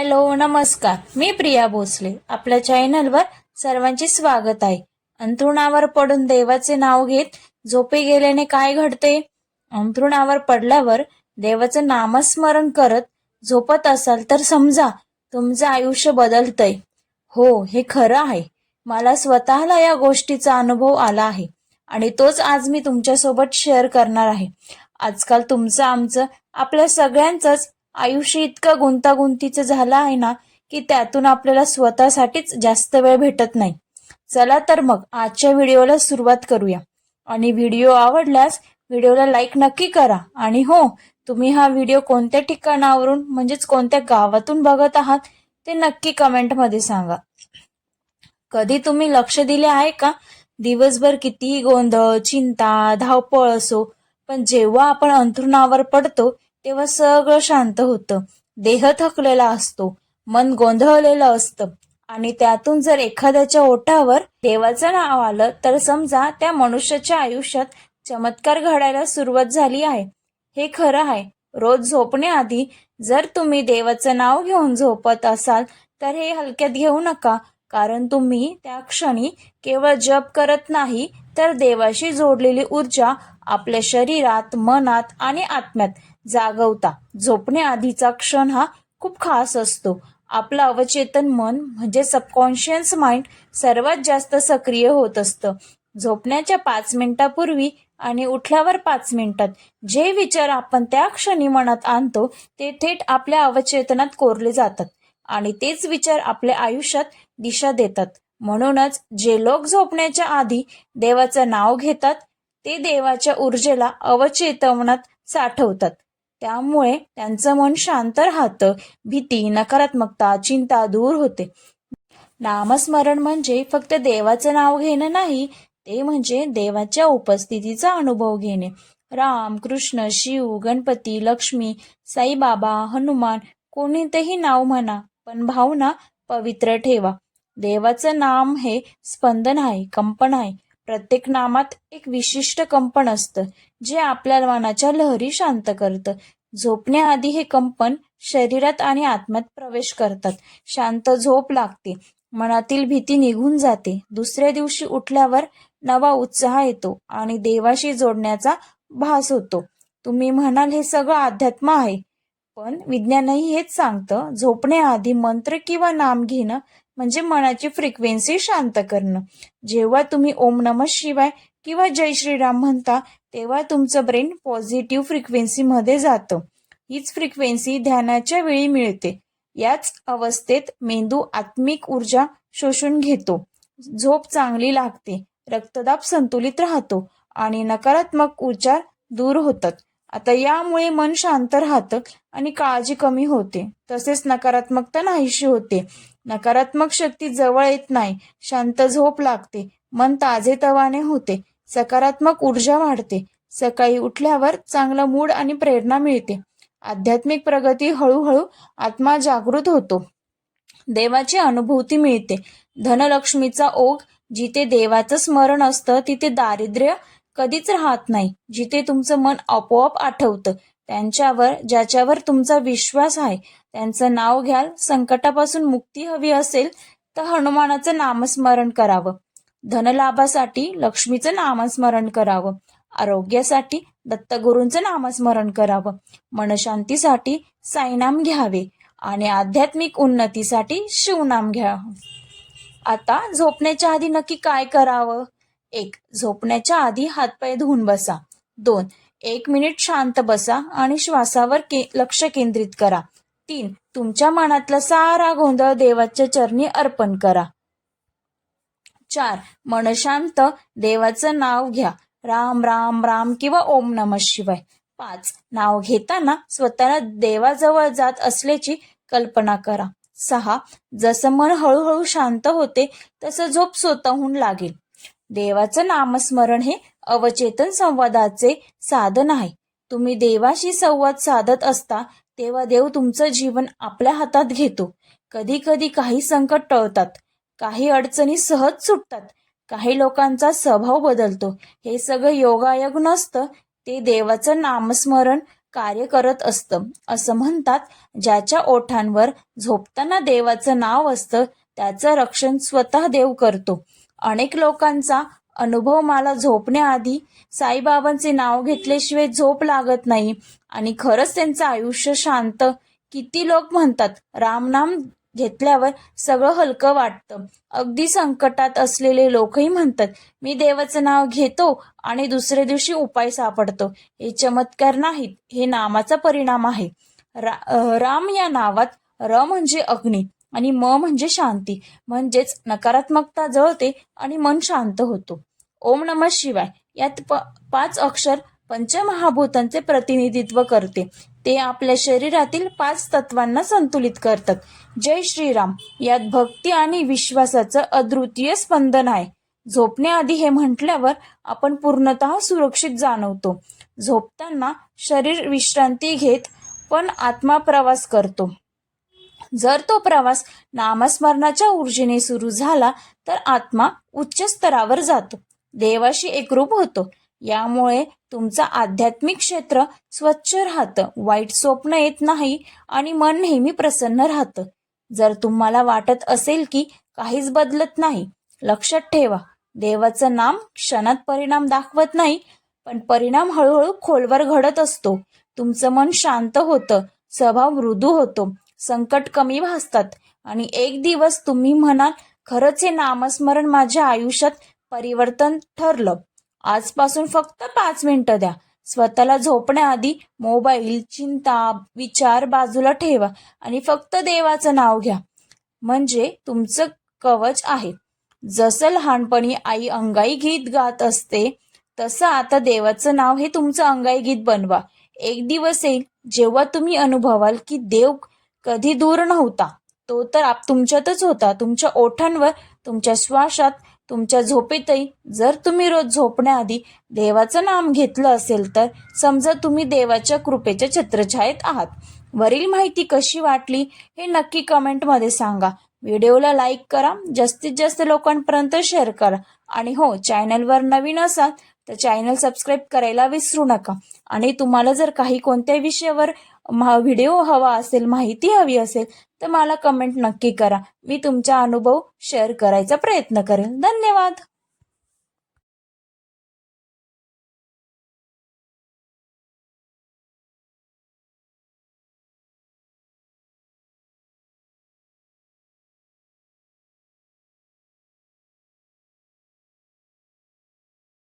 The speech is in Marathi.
हॅलो नमस्कार. मी प्रिया भोसले. आपल्या चॅनलवर सर्वांचे स्वागत आहे. अंथरुणावर पडून देवाचे नाव घेत झोपे गेल्याने काय घडते? अंथरुणावर पडल्यावर देवाचं नामस्मरण करत झोपत असाल तर समजा तुमचं आयुष्य बदलतंय. हो हे खरं आहे. मला स्वतःला या गोष्टीचा अनुभव आला आहे आणि तोच आज मी तुमच्यासोबत शेअर करणार आहे. आजकाल तुमचं आमचं आपल्या सगळ्यांचंच आयुष्य इतकं गुंतागुंतीचं झालं आहे ना की त्यातून आपल्याला स्वतःसाठीच जास्त वेळ भेटत नाही. चला तर मग आजच्या व्हिडिओला सुरुवात करूया. आणि व्हिडिओ आवडल्यास व्हिडिओला लाईक नक्की करा. आणि हो तुम्ही हा व्हिडिओ कोणत्या ठिकाणावरून म्हणजेच कोणत्या गावातून बघत आहात ते नक्की कमेंटमध्ये सांगा. कधी तुम्ही लक्ष दिले आहे का? दिवसभर कितीही गोंधळ चिंता धावपळ असो पण जेव्हा आपण अंथरुणावर पडतो तेव्हा सगळं शांत होतं. देह थकलेला असतो. मन गोंधळलेलं असतं. आणि त्यातून जर एखाद्याच्या ओठावर देवाचं नाव आलं तर समजा त्या मनुष्याच्या आयुष्यात चमत्कार घडायला सुरुवात झाली आहे. हे खरं आहे. रोज झोपण्याआधी जर तुम्ही देवाचं नाव घेऊन झोपत असाल तर हे हलक्यात घेऊ नका. कारण तुम्ही त्या क्षणी केवळ जप करत नाही तर देवाशी जोडलेली ऊर्जा आपल्या शरीरात मनात आणि आत्म्यात जागवता. झोपण्याआधीचा क्षण हा खूप खास असतो. आपलं अवचेतन मन म्हणजे सबकॉन्शियस माइंड सर्वात जास्त सक्रिय होत असतं. झोपण्याच्या पाच मिनिटापूर्वी आणि उठल्यावर पाच मिनिटात. जे विचार आपण त्या क्षणी मनात आणतो ते थेट आपल्या अवचेतनात कोरले जातात आणि तेच विचार आपल्या आयुष्यात दिशा देतात. म्हणूनच जे लोक झोपण्याच्या आधी देवाचं नाव घेतात ते देवाच्या ऊर्जेला अवचेतनात साठवतात. त्यामुळे त्यांचं मन शांत राहतं भीती नकारात्मकता चिंता दूर होते. नामस्मरण म्हणजे फक्त देवाचं नाव घेणं नाही ते म्हणजे देवाच्या उपस्थितीचा अनुभव घेणे. राम कृष्ण शिव गणपती लक्ष्मी साईबाबा हनुमान कोणतेही नाव म्हणा पण भावना पवित्र ठेवा. देवाचं नाम हे स्पंदन आहे कंपन आहे. प्रत्येक नामात एक विशिष्ट कंपन असतं जे आपल्या मनाच्या लहरी शांत करतं. झोपण्याआधी हे कंपन शरीरात आणि आत्म्यात प्रवेश करतात. शांत झोप लागते. मनातील भीती निघून जाते. दुसऱ्या दिवशी उठल्यावर नवा उत्साह येतो आणि देवाशी जोडण्याचा भास होतो. तुम्ही म्हणाल हे सगळं अध्यात्म आहे. पण विज्ञानही हेच सांगतं झोपण्याआधी मंत्र किंवा नाम घेणं म्हणजे मनाची फ्रिक्वेन्सी शांत करणं. जेव्हा तुम्ही ओम नम शिवाय किंवा जय श्रीराम म्हणता तेव्हा तुमचं ब्रेन पॉझिटिव्ह फ्रिक्वेन्सीमध्ये जातं. हीच फ्रिक्वेन्सी ध्यानाच्या वेळी मिळते. याच अवस्थेत मेंदू आत्मिक ऊर्जा शोषून घेतो. झोप चांगली लागते. रक्तदाब संतुलित राहतो आणि नकारात्मक उच्चार दूर होतात. आता यामुळे मन शांत राहतं आणि काळजी कमी होते. तसेच नकारात्मकता नाहीशी होते. नकारात्मक शक्ती जवळ येत नाही. शांत झोप लागते. मन ताजेतवाने होते. सकारात्मक ऊर्जा वाढते. सकाळी उठल्यावर चांगला मूड आणि प्रेरणा मिळते. आध्यात्मिक प्रगती हळूहळू आत्मा जागृत होतो. देवाची अनुभूती मिळते. धनलक्ष्मीचा ओघ जिथे देवाचं स्मरण असतं तिथे दारिद्र्य कधीच राहत नाही. जिथे तुमचं मन आपोआप आठवतं. त्यांच्यावर ज्याच्यावर तुमचा विश्वास आहे त्यांचं नाव घ्याल संकटापासून मुक्ती हवी असेल तर हनुमानाचं नामस्मरण करावं. धनलाभासाठी लक्ष्मीचं नामस्मरण करावं. आरोग्यासाठी दत्तगुरूंचं नामस्मरण करावं. मनशांतीसाठी साईनाम घ्यावे आणि आध्यात्मिक उन्नतीसाठी शिवनाम घ्यावं. आता झोपण्याच्या आधी नक्की काय करावं? एक झोपण्याच्या आधी हातपाय धुवून बसा. दोन एक मिनिट शांत बसा आणि श्वासावर के लक्ष केंद्रित करा. तीन तुमच्या मनातला सारा गोंधळ देवाच्या चरणी अर्पण करा. चार मन शांत देवाचं नाव घ्या. राम राम राम किंवा ओम नम शिवाय. पाच नाव घेताना स्वतःला देवाजवळ जात असल्याची कल्पना करा. सहा जसं मन हळूहळू शांत होते तसं झोप स्वतःहून लागेल. देवाचं नामस्मरण हे अवचेतन संवादाचे साधन आहे. तुम्ही देवाशी संवाद साधत असता तेव्हा देव तुमचं जीवन आपल्या हातात घेतो. कधी कधी काही संकट टळतात काही अडचणी सहज सुटतात काही लोकांचा स्वभाव बदलतो. हे सगळं योगायोग नसतं ते देवाचं नामस्मरण कार्य करत असतं. असं म्हणतात ज्याच्या ओठांवर झोपताना देवाचं नाव असतं त्याचं रक्षण स्वतः देव करतो. अनेक लोकांचा अनुभव मला झोपण्याआधी साईबाबांचे नाव घेतल्याशिवाय झोप लागत नाही. आणि खरंच त्यांचं आयुष्य शांत. किती लोक म्हणतात रामनाम घेतल्यावर सगळं हलकं वाटतं. अगदी संकटात असलेले लोकही म्हणतात मी देवाचं नाव घेतो आणि दुसऱ्या दिवशी उपाय सापडतो. हे चमत्कार नाहीत हे नामाचा परिणाम आहे. रा राम या नावात र म्हणजे अग्नी आणि म म्हणजे शांती. म्हणजेच नकारात्मकता जळते आणि मन शांत होतो. ओम नम शिवाय. यात प पाच अक्षर पंचमहाभूतांचे प्रतिनिधित्व करते. ते आपल्या शरीरातील पाच तत्वांना संतुलित करतात. जय श्रीराम. यात भक्ती आणि विश्वासाचं अद्वितीय स्पंदन आहे. झोपण्याआधी हे म्हटल्यावर आपण पूर्णतः सुरक्षित जाणवतो. झोपताना शरीर विश्रांती घेत पण आत्मा प्रवास करतो. जर तो प्रवास नामस्मरणाच्या ऊर्जेने सुरू झाला तर आत्मा उच्च स्तरावर जातो. देवाशी एकरूप होतो. यामुळे तुमचं आध्यात्मिक क्षेत्र स्वच्छ राहतं. वाईट स्वप्न येत नाही आणि मन नेहमी प्रसन्न राहतं. जर तुम्हाला वाटत असेल की काहीच बदलत नाही लक्षात ठेवा. देवाचं नाम क्षणात परिणाम दाखवत नाही पण परिणाम हळूहळू खोलवर घडत असतो. तुमचं मन शांत होतं स्वभाव मृदू होतो संकट कमी भासतात आणि एक दिवस तुम्ही म्हणाल खरंच हे नामस्मरण माझ्या आयुष्यात परिवर्तन ठरलं. आजपासून फक्त पाच मिनिटं द्या. स्वतःला झोपण्याआधी मोबाईल चिंता विचार बाजूला ठेवा आणि फक्त देवाचं नाव घ्या. म्हणजे तुमचं कवच आहे. जसं लहानपणी आई अंगाई गीत गात असते तसं आता देवाचं नाव हे तुमचं अंगाई गीत बनवा. एक दिवस येईल जेव्हा तुम्ही अनुभवाल की देव कधी दूर नव्हता. तो तर आप तुमच्यातच होता. तुमच्या ओठांवर तुमच्या श्वासात तुमच्या झोपेतही जर तुम्ही रोज झोपण्याआधी देवाचं नाम घेतलं असेल तर समजा तुम्ही देवाच्या कृपेच्या छत्रछायेत आहात. वरील माहिती कशी वाटली हे नक्की कमेंटमध्ये सांगा. व्हिडिओला लाईक करा जास्तीत जास्त लोकांपर्यंत शेअर करा. आणि हो चॅनलवर नवीन असाल तर चॅनल सबस्क्राईब करायला विसरू नका. आणि तुम्हाला जर काही कोणत्या विषयावर व्हिडिओ हवा असेल माहिती हवी असेल तर मला कमेंट नक्की करा. मी तुमचा अनुभव शेअर करायचा प्रयत्न करेल धन्यवाद!